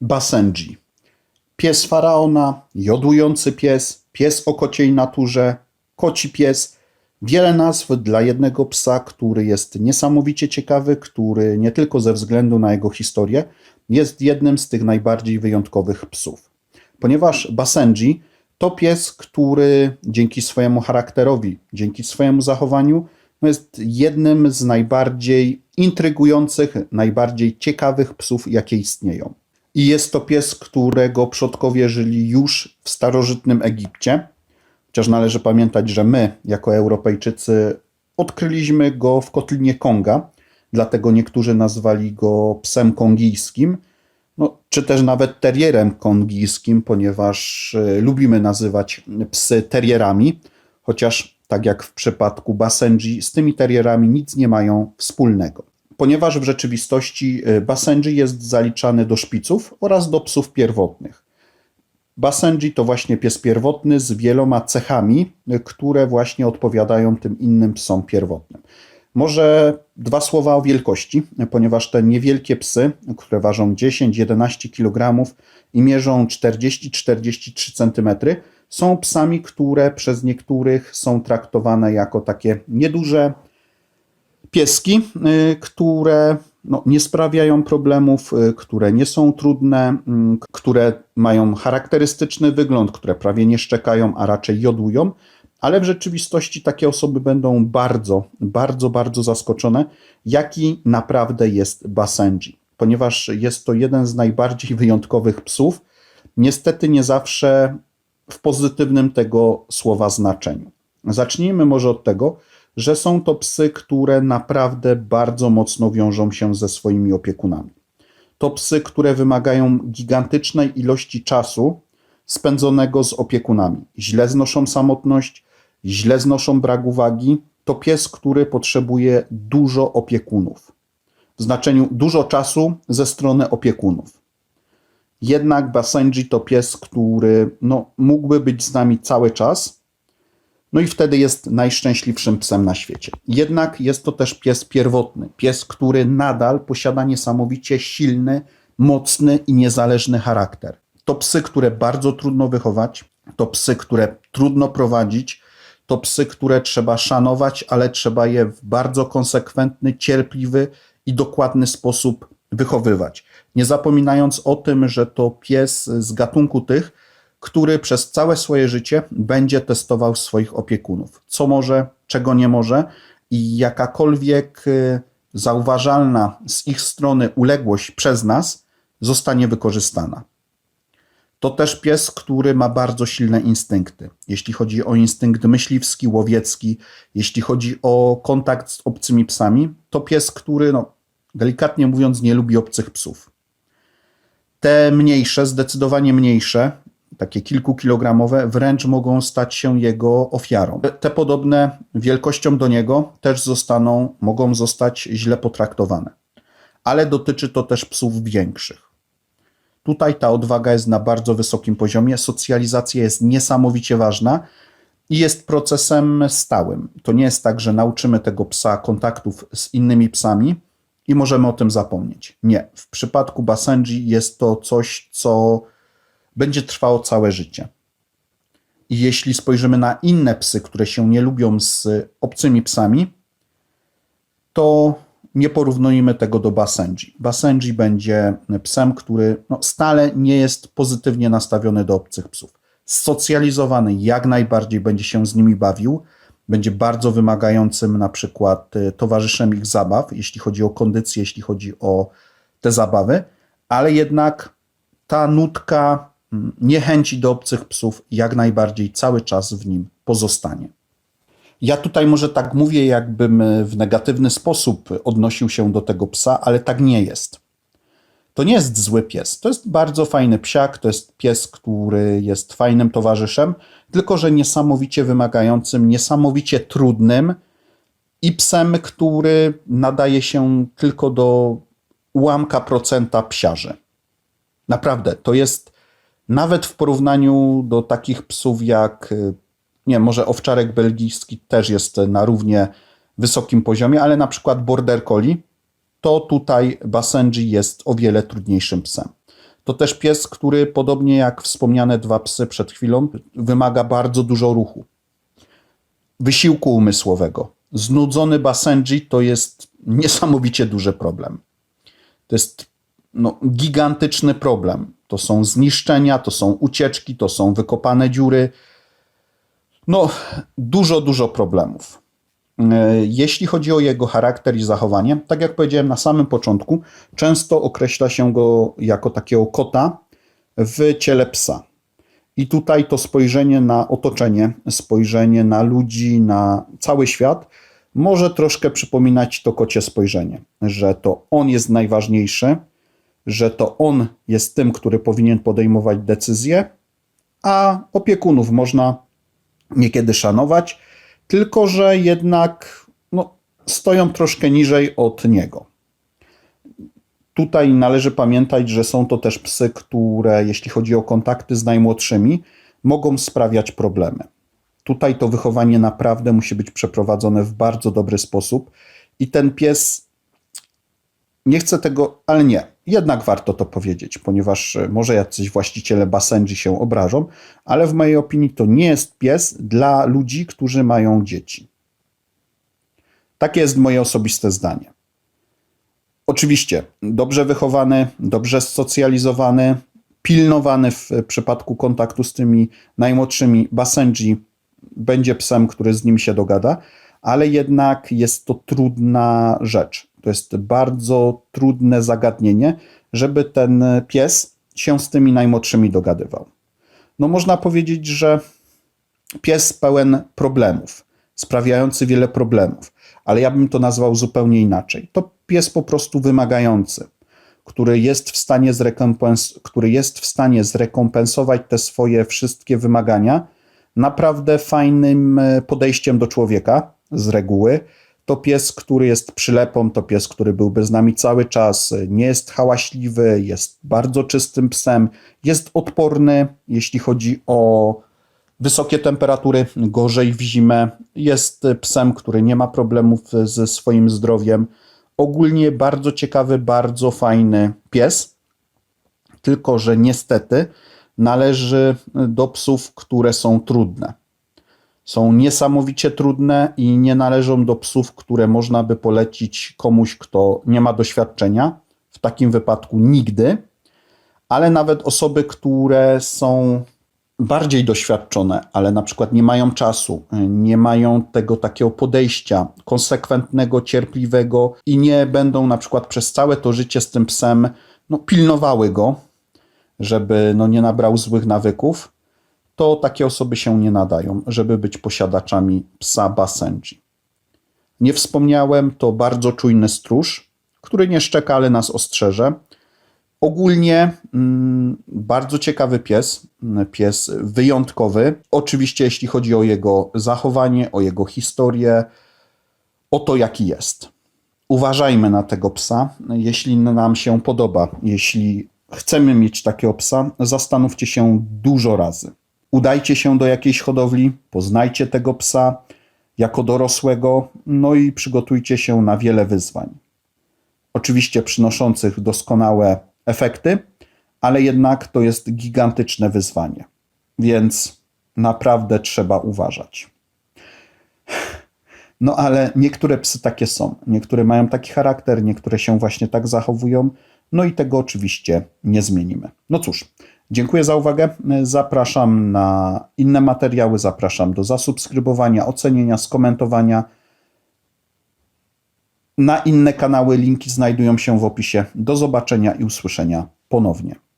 Basenji. Pies faraona, jodujący pies, pies o kociej naturze, koci pies. Wiele nazw dla jednego psa, który jest niesamowicie ciekawy, który nie tylko ze względu na jego historię jest jednym z tych najbardziej wyjątkowych psów. Ponieważ Basenji to pies, który dzięki swojemu charakterowi, dzięki swojemu zachowaniu, no jest jednym z najbardziej intrygujących, najbardziej ciekawych psów, jakie istnieją. I jest to pies, którego przodkowie żyli już w starożytnym Egipcie. Chociaż należy pamiętać, że my, jako Europejczycy, odkryliśmy go w kotlinie Konga, dlatego niektórzy nazwali go psem kongijskim, no, czy też nawet terrierem kongijskim, ponieważ y, lubimy nazywać psy terrierami, chociaż tak jak w przypadku Basenji, z tymi terrierami nic nie mają wspólnego. Ponieważ w rzeczywistości y, Basenji jest zaliczany do szpiców oraz do psów pierwotnych. Basenji to właśnie pies pierwotny z wieloma cechami, y, które właśnie odpowiadają tym innym psom pierwotnym. Może dwa słowa o wielkości, ponieważ te niewielkie psy, które ważą 10-11 kg i mierzą 40-43 cm, są psami, które przez niektórych są traktowane jako takie nieduże pieski, y, które no, nie sprawiają problemów, y, które nie są trudne, mm, które mają charakterystyczny wygląd, które prawie nie szczekają, a raczej jodują ale w rzeczywistości takie osoby będą bardzo, bardzo, bardzo zaskoczone, jaki naprawdę jest Basenji, ponieważ jest to jeden z najbardziej wyjątkowych psów, niestety nie zawsze w pozytywnym tego słowa znaczeniu. Zacznijmy może od tego, że są to psy, które naprawdę bardzo mocno wiążą się ze swoimi opiekunami. To psy, które wymagają gigantycznej ilości czasu spędzonego z opiekunami. Źle znoszą samotność, źle znoszą brak uwagi, to pies, który potrzebuje dużo opiekunów. W znaczeniu dużo czasu ze strony opiekunów. Jednak Basenji to pies, który no, mógłby być z nami cały czas, no i wtedy jest najszczęśliwszym psem na świecie. Jednak jest to też pies pierwotny, pies, który nadal posiada niesamowicie silny, mocny i niezależny charakter. To psy, które bardzo trudno wychować, to psy, które trudno prowadzić, to psy, które trzeba szanować, ale trzeba je w bardzo konsekwentny, cierpliwy i dokładny sposób wychowywać. Nie zapominając o tym, że to pies z gatunku tych, który przez całe swoje życie będzie testował swoich opiekunów. Co może, czego nie może i jakakolwiek y, zauważalna z ich strony uległość przez nas zostanie wykorzystana. To też pies, który ma bardzo silne instynkty. Jeśli chodzi o instynkt myśliwski, łowiecki, jeśli chodzi o kontakt z obcymi psami, to pies, który, no, delikatnie mówiąc, nie lubi obcych psów. Te mniejsze, zdecydowanie mniejsze, takie kilkukilogramowe, wręcz mogą stać się jego ofiarą. Te podobne wielkością do niego też zostaną, mogą zostać źle potraktowane. Ale dotyczy to też psów większych. Tutaj ta odwaga jest na bardzo wysokim poziomie, socjalizacja jest niesamowicie ważna i jest procesem stałym. To nie jest tak, że nauczymy tego psa kontaktów z innymi psami i możemy o tym zapomnieć. Nie. W przypadku Basenji jest to coś, co będzie trwało całe życie. I jeśli spojrzymy na inne psy, które się nie lubią z obcymi psami, to nie porównujmy tego do Basenji. Basenji będzie psem, który no, stale nie jest pozytywnie nastawiony do obcych psów. Socjalizowany jak najbardziej będzie się z nimi bawił, będzie bardzo wymagającym na przykład y, towarzyszem ich zabaw, jeśli chodzi o kondycję, jeśli chodzi o te zabawy, ale jednak ta nutka niechęci do obcych psów jak najbardziej cały czas w nim pozostanie. Ja tutaj może tak mówię, jakbym e, w negatywny sposób odnosił się do tego psa, ale tak nie jest. To nie jest zły pies. To jest bardzo fajny psiak, to jest pies, który jest fajnym towarzyszem, tylko że niesamowicie wymagającym, niesamowicie trudnym i psem, który nadaje się tylko do ułamka procenta psiarzy. Naprawdę, to jest nawet w porównaniu do takich psów jak e, nie, może owczarek belgijski też jest na równie wysokim poziomie, ale na przykład border collie, to tutaj Basenji jest o wiele trudniejszym psem. To też pies, który podobnie jak wspomniane dwa psy przed chwilą, wymaga bardzo dużo ruchu, wysiłku umysłowego. Znudzony Basenji to jest niesamowicie duży problem. To jest no, gigantyczny problem. To są zniszczenia, to są ucieczki, to są wykopane dziury. No, dużo, dużo problemów. E, Jeśli chodzi o jego charakter i zachowanie, tak jak powiedziałem na samym początku, często określa się go jako takiego kota w ciele psa. I tutaj to spojrzenie na otoczenie, spojrzenie na ludzi, na cały świat może troszkę przypominać to kocie spojrzenie, że to on jest najważniejszy, że to on jest tym, który powinien podejmować decyzje, a opiekunów można niekiedy szanować, tylko że jednak no, stoją troszkę niżej od niego. Tutaj należy pamiętać, że są to też psy, które, jeśli chodzi o kontakty z najmłodszymi, mogą sprawiać problemy. Tutaj to wychowanie naprawdę musi być przeprowadzone w bardzo dobry sposób i ten pies nie chce tego, ale nie. Jednak warto to powiedzieć, ponieważ e, może jacyś właściciele Basenji się obrażą, ale w mojej opinii to nie jest pies dla ludzi, którzy mają dzieci. Takie jest moje osobiste zdanie. Oczywiście, dobrze wychowany, dobrze socjalizowany, pilnowany w przypadku kontaktu z tymi najmłodszymi Basenji będzie psem, który z nim się dogada, ale jednak jest to trudna rzecz. To jest bardzo trudne zagadnienie, żeby ten pies się z tymi najmłodszymi dogadywał. No można powiedzieć, że pies pełen problemów, sprawiający wiele problemów, ale ja bym to nazwał zupełnie inaczej. To pies po prostu wymagający, który jest w stanie, zrekompens- który jest w stanie zrekompensować te swoje wszystkie wymagania naprawdę fajnym e, podejściem do człowieka z reguły. To pies, który jest przylepą, to pies, który byłby z nami cały czas, nie jest hałaśliwy, jest bardzo czystym psem, jest odporny, jeśli chodzi o wysokie temperatury, gorzej w zimę. Jest psem, który nie ma problemów ze swoim zdrowiem. Ogólnie bardzo ciekawy, bardzo fajny pies, tylko że niestety należy do psów, które są trudne. Są niesamowicie trudne i nie należą do psów, które można by polecić komuś, kto nie ma doświadczenia. W takim wypadku nigdy, ale nawet osoby, które są bardziej doświadczone, ale na przykład nie mają czasu, nie mają tego takiego podejścia konsekwentnego, cierpliwego i nie będą na przykład przez całe to życie z tym psem no, pilnowały go, żeby no, nie nabrał złych nawyków, to takie osoby się nie nadają, żeby być posiadaczami psa Basenji. Nie wspomniałem, to bardzo czujny stróż, który nie szczeka, ale nas ostrzeże. Ogólnie mm, bardzo ciekawy pies, pies wyjątkowy. Oczywiście, jeśli chodzi o jego zachowanie, o jego historię, o to, jaki jest. Uważajmy na tego psa, jeśli nam się podoba, jeśli chcemy mieć takiego psa, zastanówcie się dużo razy. Udajcie się do jakiejś hodowli, poznajcie tego psa jako dorosłego, no i przygotujcie się na wiele wyzwań. Oczywiście przynoszących doskonałe efekty, ale jednak to jest gigantyczne wyzwanie. Więc naprawdę trzeba uważać. No ale niektóre psy takie są. Niektóre mają taki charakter, niektóre się właśnie tak zachowują. No i tego oczywiście nie zmienimy. No cóż, dziękuję za uwagę. Zapraszam na inne materiały, zapraszam do zasubskrybowania, ocenienia, skomentowania. Na inne kanały linki znajdują się w opisie. Do zobaczenia i usłyszenia ponownie.